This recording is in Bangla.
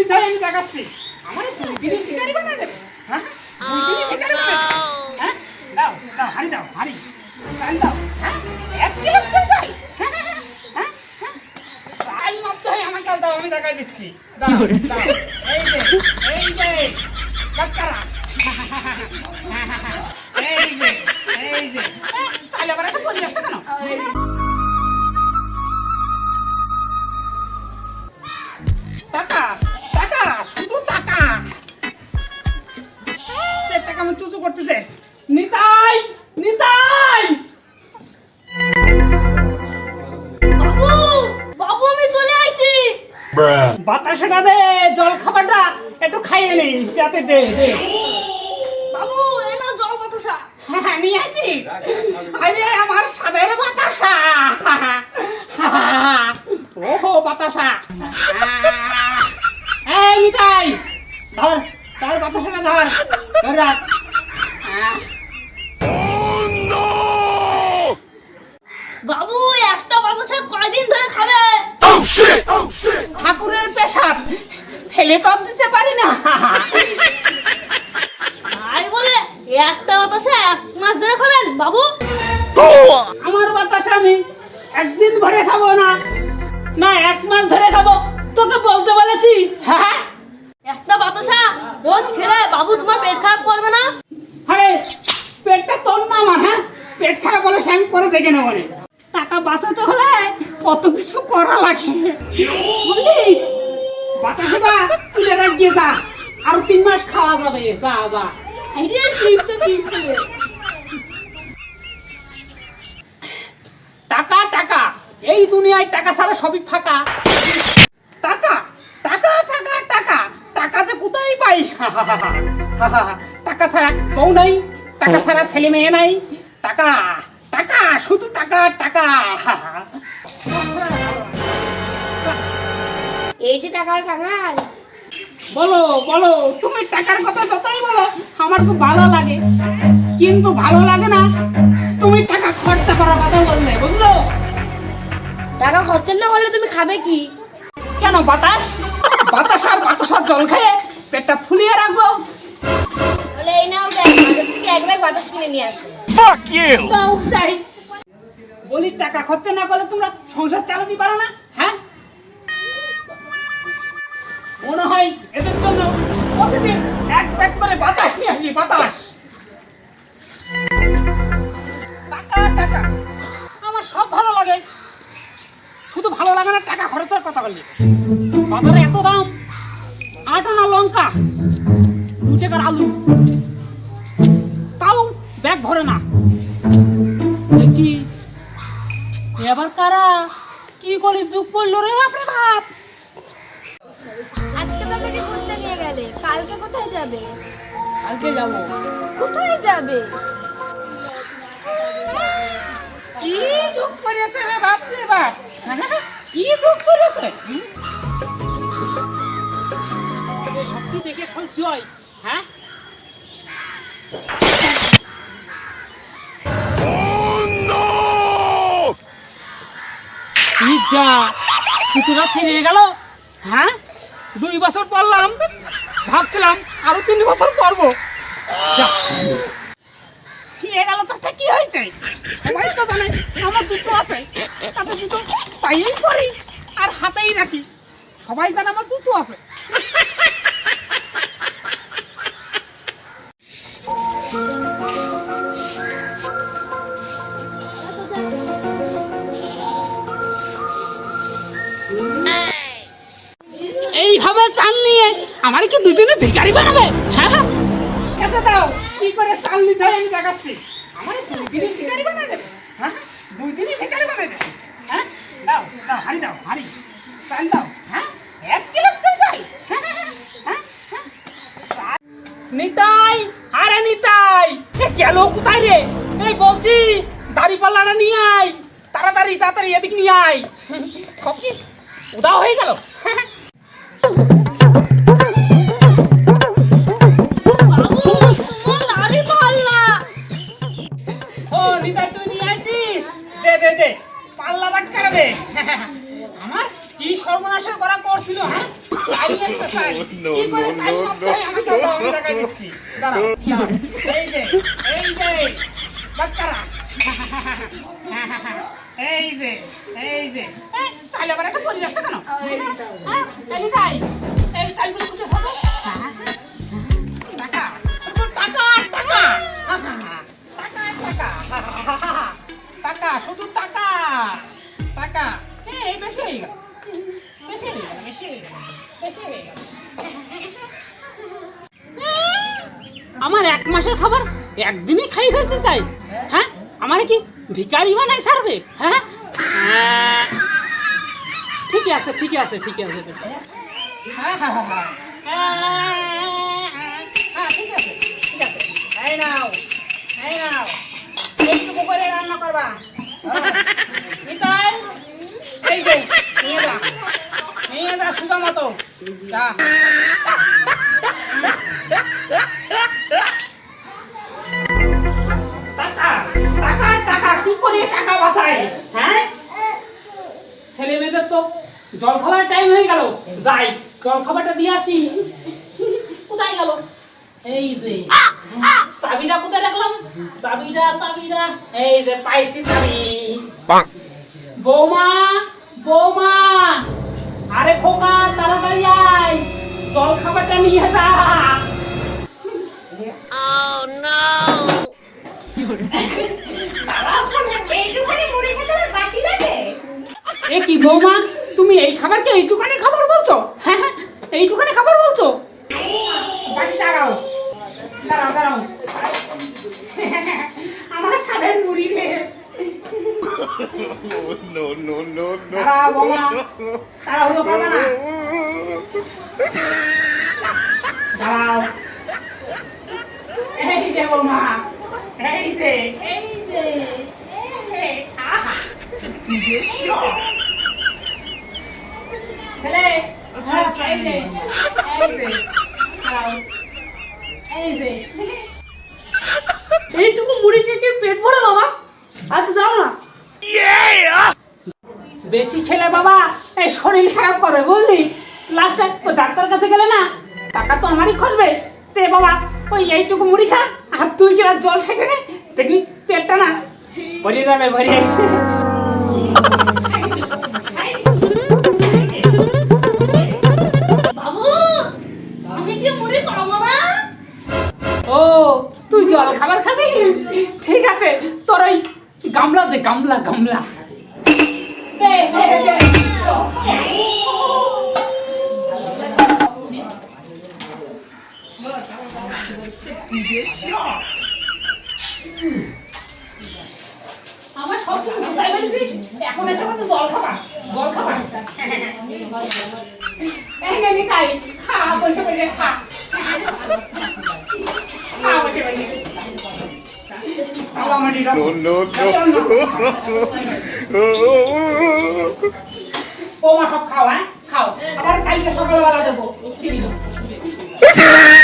নিতাই আমি দেখাচ্ছি। আমার দুই দিনে ভিখারি বানায় দেবে? হ্যাঁ? দুই দিনে ভিখারি দেবে? হ্যাঁ? দাও দাও হাড়ি দাও হাড়ি। চাল দাও হ্যাঁ? এক কিলো চাল হ্যাঁ হ্যাঁ হ্যাঁ হ্যাঁ। চাল মাপতে হয় আমার কাল দাও আমি দেখাই দিচ্ছি। দাও দাও এই যে এই যে কাকারা এই যে এই যে। চাল আবার একটা পরি আছে কেন? দে জল খাবারটা একটু খাইয়ে নেই যাতে দে দে। বাবু এ না জল বাতাসা। হ্যাঁ নিয়ে আসি। আরে আমার সাদের বাতাসা। ওহো বাতাসা। এই নিতাই ধর ধর বাতাসাটা ধর ধর রাখ। বাবু একটা বাতাসা কয়দিন ধরে খাবে? ঠাকুরের পেশাব। ফেলে তো দিতে পারি না। তাই বলে একটা বাতাসা এক মাস ধরে খাবেন, বাবু? আমার বাতাসা আমি একদিন ভরে খাব না। না, এক মাস ধরে খাব। তোকে বলতে বলেছি। হ্যাঁ? একটা বাতাসা রোজ খেলে বাবু তোমার পেট খারাপ করবে না? আরে, পেটটা তোর না আমার হ্যাঁ? পেট খারাপ হলে সে করে দেখে নেব। টাকা বাঁচাতে হলে কত কিছু করা লাগে। বুঝলি? বাতাসটা তুলে রাখ গিয়ে যা। আরও তিন মাস খাওয়া যাবে যা যা। আইডিয়া টিপতে টিপতে টাকা টাকা। এই দুনিয়ায় টাকা ছাড়া সবই ফাঁকা। টাকা টাকা টাকা টাকা। টাকা যে কোথায় পাই? টাকা ছাড়া বউ নাই টাকা ছাড়া ছেলে মেয়ে নাই। টাকা টাকা শুধু টাকা টাকা। এই যে টাকার টাকায় বলো বলো তুমি টাকার কথা যতই বলো আমার খুব ভালো লাগে। কিন্তু ভালো লাগে না তুমি টাকা খরচা করার কথা বললে বুঝলো? টাকা খরচা না করলে তুমি খাবে কি? কেন বাতাস? বাতাস আর বাতাস আর জল খেয়ে পেটটা ফুলিয়ে রাখব? এই নাও এক ব্যাগ বাতাস কিনে নিয়ে আসো। Fuck you! টাকা খরচা না করলে তোমরা সংসার চালাতে পারো না হ্যাঁ? মনে হয় এদের জন্য প্রতিদিন এক ব্যাগ করে বাতাস নিয়ে আসি, বাতাস। আমার সব ভালো লাগে। শুধু ভালো লাগে না টাকা খরচের কথা বললি। বাজারে এত দাম। আট আনা লঙ্কা, দু টাকার আলু। তাও ব্যাগ ভরে না। এবার কারা? কি করে যুগ পড়ল রে বাপরে বাপ। আজকে তো আমাকে ঘুরতে নিয়ে গেলে। কালকে কোথায় যাবে? কালকে যাব। কোথায় যাবে? কি যুগ পড়েছে রে বাপ রে বাপ? কি যুগ পড়েছে কি দেখে সহ্য হয়। হ্যাঁ? যা কিছুটা ছিঁড়ে গেল? হ্যাঁ? দুই বছর পড়লাম, ভাবছিলাম আরও তিন বছর পড়ব। যা। ছিঁড়ে গেল তাতে কি হয়েছে? সবাই তো জানে, আমার জুতো আছে, তাতে জুতো পাইয়েই করি আর হাতেই রাখি। সবাই জানে আমার জুতো আছে। আমার কি হ্যাঁ করে নিতে হয় আমি দেখাচ্ছি। দুই দিনে ভিখারি বানাবে হ্যাঁ হ্যাঁ দাও হ্যাঁ, হ্যাঁ, হ্যাঁ। নিতাই আরে নিতাই এ রে? বলছি দাড়ি নিয়ে আয়। তাড়াতাড়ি তাড়াতাড়ি এদিক নিয়ে আয়। সব কি উদাও হয়ে গেল? নিতাই তুই নিয়ে আসিস দে দে দে পাল্লা বাটকারা দে আমার কি সর্বনাশের করা করছিল হ্যাঁ হয়। এই যে, এই যে, বাচ্চারা। এই যে, এই যে। আবার একটা পরি যাচ্ছে কেন? হ্যাঁ, এই তাই। এই চাইলগুলো কোথায় হবে? টাকা। শুধু টাকা। টাকা। বেশি হয়ে। বেশি হয়ে গেল, বেশি গেল, বেশি হয়ে গেল। আমার এক মাসের খাবার একদিনই খাই ফেলতে চাই হ্যাঁ আমার কি ভিকারি বানাই সারবে হ্যাঁ আহ, ঠিক আছে ঠিক আছে ঠিক আছে হ্যাঁ হ্যাঁ হ্যাঁ ঠিক আছে আছে এইটুকু করে রান্না করবা? হ্যাঁ ছেলে মেয়েদের তো জল খাবার টাইম হয়ে? গেল। যাই জল খাবারটা দিয়ে আসি। কোথায় গেল? এই যে চাবিটা কোথায় রাখলাম? চাবিটা চাবিটা এই যে পাইছি চাবি। বৌমা বৌমা আরে খোকা তাড়াতাড়ি আয় জল খাবারটা নিয়ে যা। এ কি বৌমা তুমি এই খাবারকে এইটুখানি খাবার বলছো? হ্যাঁ হ্যাঁ এইটুখানি খাবার বলছো? দাঁড়াও দাঁড়াও। আমার সাদের মুড়ি রে no, no, no, no. দাঁড়াও বৌমা। করবে না। দাঁড়াও। এই যে বৌমা এই যে এই যে এই যে আহা। ছেলে এই যে এই যে দাঁড়াও। এইটুকু মুড়ি খেয়ে পেট ভরে বাবা। আর তো যাও না। বেশি খেলে বাবা, এই শরীর খারাপ করবে বুঝলি? লাস্টে ডাক্তার কাছে গেলে না, টাকা তো আমারই খরবে। তে বাবা, ওই এইটুকু মুড়ি খা, আর তুই কিনা জল সেটে নে? দেখবি পেটটা না ভরিয়ে যাবে, ভরিয়ে। জল খাবার খাবি? ঠিক আছে, তোর ওই গামলা দে, গামলা গামলা। আমার সব কিছু এখন এসে কত জল খাবা জল খাবা। খা খা। খা No, no, no. ও মা সব খাও হ্যাঁ খাও আবার কালকে সকালবেলা দেবো